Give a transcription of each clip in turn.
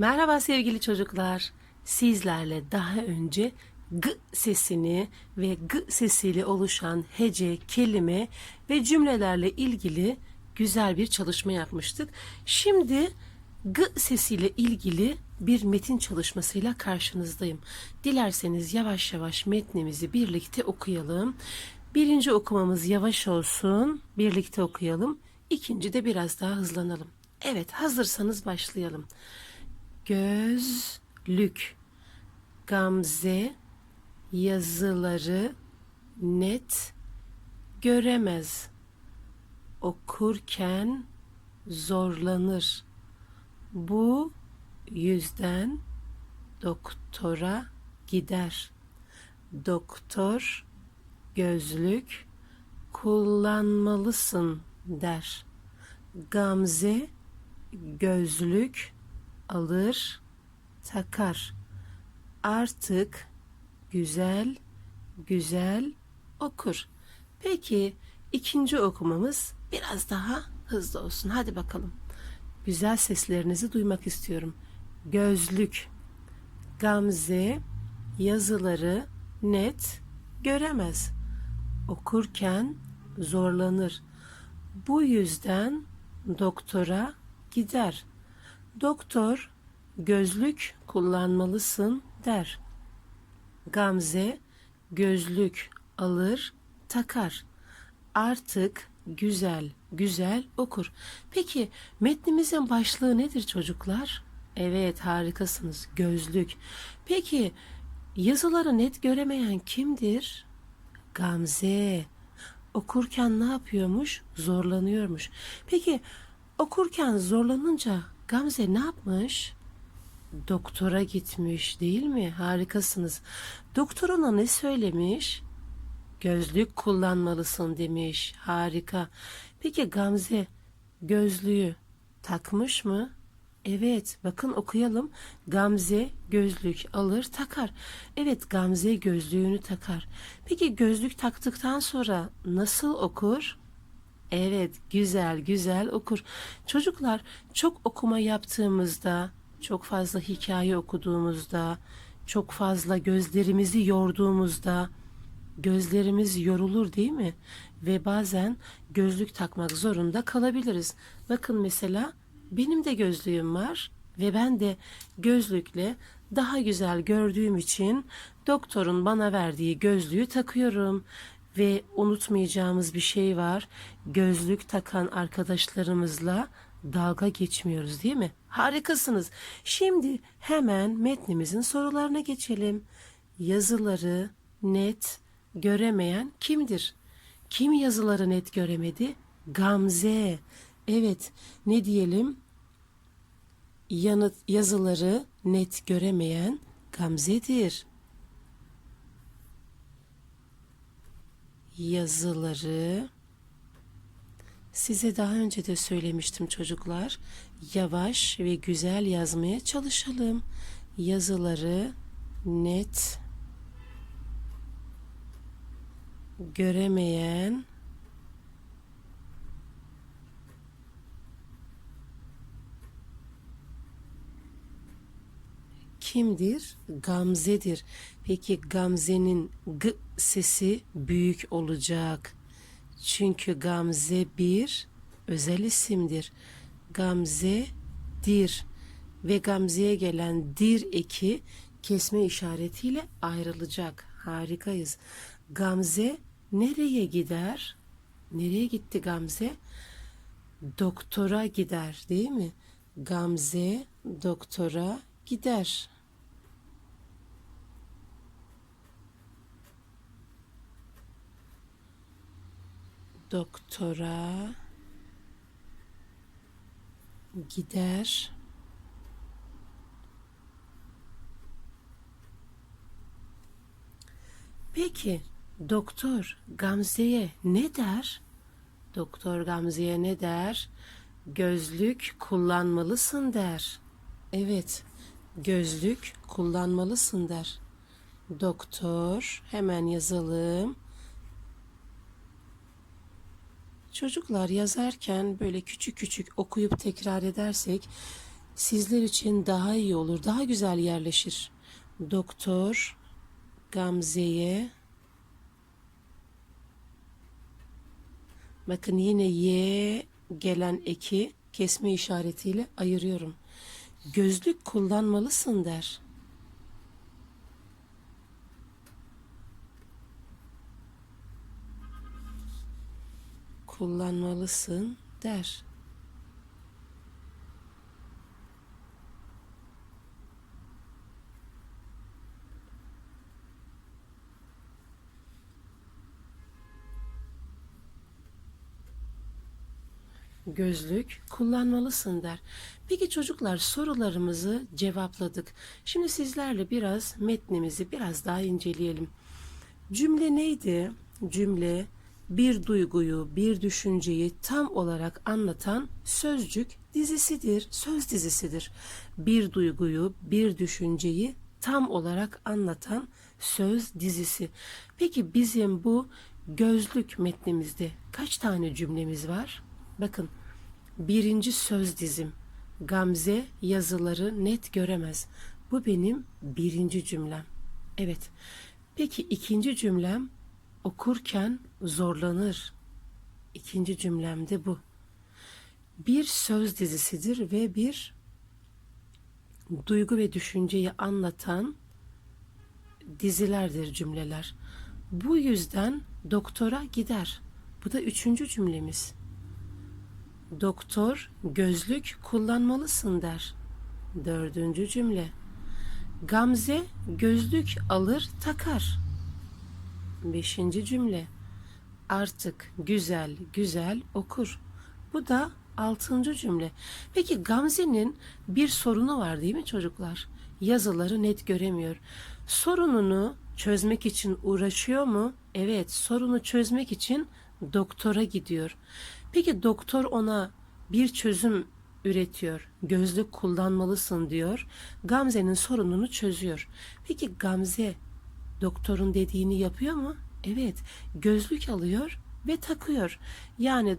Merhaba sevgili çocuklar. Sizlerle daha önce g sesini ve g sesiyle oluşan hece, kelime ve cümlelerle ilgili güzel bir çalışma yapmıştık. Şimdi g sesiyle ilgili bir metin çalışmasıyla karşınızdayım. Dilerseniz yavaş yavaş metnimizi birlikte okuyalım. Birinci okumamız yavaş olsun, birlikte okuyalım. İkinci de biraz daha hızlanalım. Evet, hazırsanız başlayalım. Gözlük Gamze yazıları net göremez. Okurken zorlanır. Bu yüzden doktora gider. Doktor gözlük kullanmalısın der. Gamze gözlük alır, takar. Artık güzel güzel okur. Peki ikinci okumamız biraz daha hızlı olsun. Hadi bakalım. Güzel seslerinizi duymak istiyorum. Gözlük. Gamze yazıları net göremez. Okurken zorlanır. Bu yüzden doktora gider. Doktor gözlük kullanmalısın der. Gamze gözlük alır, takar. Artık güzel, güzel okur. Peki metnimizin başlığı nedir çocuklar? Evet harikasınız. Gözlük. Peki yazıları net göremeyen kimdir? Gamze. Okurken ne yapıyormuş? Zorlanıyormuş. Peki okurken zorlanınca Gamze ne yapmış? Doktora gitmiş değil mi? Harikasınız. Doktor ona ne söylemiş? Gözlük kullanmalısın demiş. Harika. Peki Gamze gözlüğü takmış mı? Evet, bakın okuyalım. Gamze gözlük alır, takar. Evet, Gamze gözlüğünü takar. Peki gözlük taktıktan sonra nasıl okur? Evet, güzel güzel okur. Çocuklar çok okuma yaptığımızda, çok fazla hikaye okuduğumuzda, çok fazla gözlerimizi yorduğumuzda gözlerimiz yorulur değil mi? Ve bazen gözlük takmak zorunda kalabiliriz. Bakın mesela benim de gözlüğüm var ve ben de gözlükle daha güzel gördüğüm için doktorun bana verdiği gözlüğü takıyorum. Ve unutmayacağımız bir şey var. Gözlük takan arkadaşlarımızla dalga geçmiyoruz değil mi? Harikasınız. Şimdi hemen metnimizin sorularına geçelim. Yazıları net göremeyen kimdir? Kim yazıları net göremedi? Gamze. Evet, ne diyelim? Yanıt yazıları net göremeyen Gamze'dir. Yazıları Size daha önce de söylemiştim çocuklar. Yavaş ve güzel yazmaya çalışalım. Yazıları net göremeyen kimdir? Gamze'dir. Peki Gamze'nin g sesi büyük olacak. Çünkü Gamze bir özel isimdir. Gamze dir ve Gamze'ye gelen dir eki kesme işaretiyle ayrılacak. Harikayız. Gamze nereye gider? Nereye gitti Gamze? Doktora gider değil mi? Gamze doktora gider. Doktora gider. Peki doktor Gamze'ye ne der? Doktor Gamze'ye ne der? Gözlük kullanmalısın der. Evet, gözlük kullanmalısın der. Doktor hemen yazalım. Çocuklar yazarken böyle küçük küçük okuyup tekrar edersek sizler için daha iyi olur, daha güzel yerleşir. Doktor Gamze'ye bakın yine Y gelen eki kesme işaretiyle ayırıyorum. Gözlük kullanmalısın der. Kullanmalısın der. gözlük kullanmalısın der. Peki çocuklar sorularımızı cevapladık. Şimdi sizlerle biraz metnimizi biraz daha inceleyelim. Cümle neydi? Cümle bir duyguyu, bir düşünceyi tam olarak anlatan sözcük dizisidir, söz dizisidir. Bir duyguyu, bir düşünceyi tam olarak anlatan söz dizisi. Peki bizim bu gözlük metnimizde kaç tane cümlemiz var? Bakın birinci söz dizim. Gamze yazıları net göremez. Bu benim birinci cümlem. Evet. Peki ikinci cümlem okurken zorlanır. İkinci cümlemde bu. Bir söz dizisidir ve bir duygu ve düşünceyi anlatan dizilerdir cümleler. Bu yüzden doktora gider. Bu da üçüncü cümlemiz. Doktor gözlük kullanmalısın der. Dördüncü cümle. Gamze gözlük alır takar. Beşinci cümle. Artık güzel güzel okur. Bu da altıncı cümle. Peki Gamze'nin bir sorunu var değil mi çocuklar? Yazıları net göremiyor. Sorununu çözmek için uğraşıyor mu? Evet, sorunu çözmek için doktora gidiyor. Peki doktor ona bir çözüm üretiyor. Gözlük kullanmalısın diyor. Gamze'nin sorununu çözüyor. Peki Gamze doktorun dediğini yapıyor mu? Evet. Gözlük alıyor ve takıyor. Yani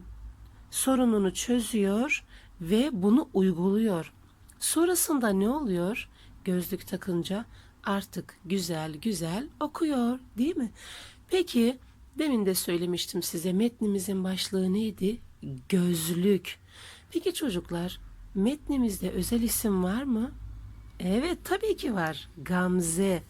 sorununu çözüyor ve bunu uyguluyor. Sonrasında ne oluyor? Gözlük takınca artık güzel güzel okuyor, değil mi? Peki Demin de söylemiştim size metnimizin başlığı neydi? Gözlük. Peki çocuklar metnimizde özel isim var mı? Evet tabii ki var. Gamze.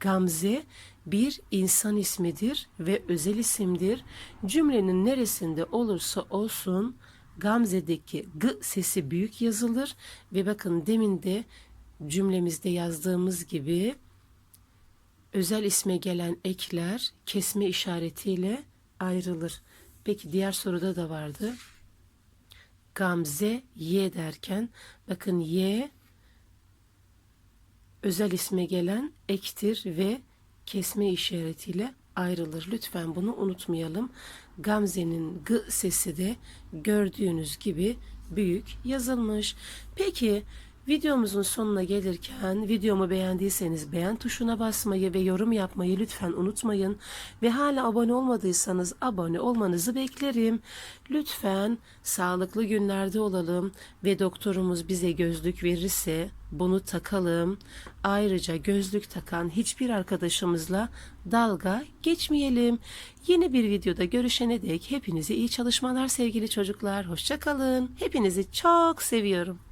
Gamze bir insan ismidir ve özel isimdir. Cümlenin neresinde olursa olsun Gamze'deki g sesi büyük yazılır ve bakın demin de cümlemizde yazdığımız gibi özel isme gelen ekler kesme işaretiyle ayrılır. Peki diğer soruda da vardı. Gamze Y derken bakın Y özel isme gelen ektir ve kesme işaretiyle ayrılır. Lütfen bunu unutmayalım. Gamze'nin G sesi de gördüğünüz gibi büyük yazılmış. Peki Videomuzun sonuna gelirken videomu beğendiyseniz beğen tuşuna basmayı ve yorum yapmayı lütfen unutmayın. Ve hala abone olmadıysanız abone olmanızı beklerim. Lütfen sağlıklı günlerde olalım ve doktorumuz bize gözlük verirse bunu takalım. Ayrıca gözlük takan hiçbir arkadaşımızla dalga geçmeyelim. Yeni bir videoda görüşene dek hepinize iyi çalışmalar sevgili çocuklar. Hoşçakalın. Hepinizi çok seviyorum.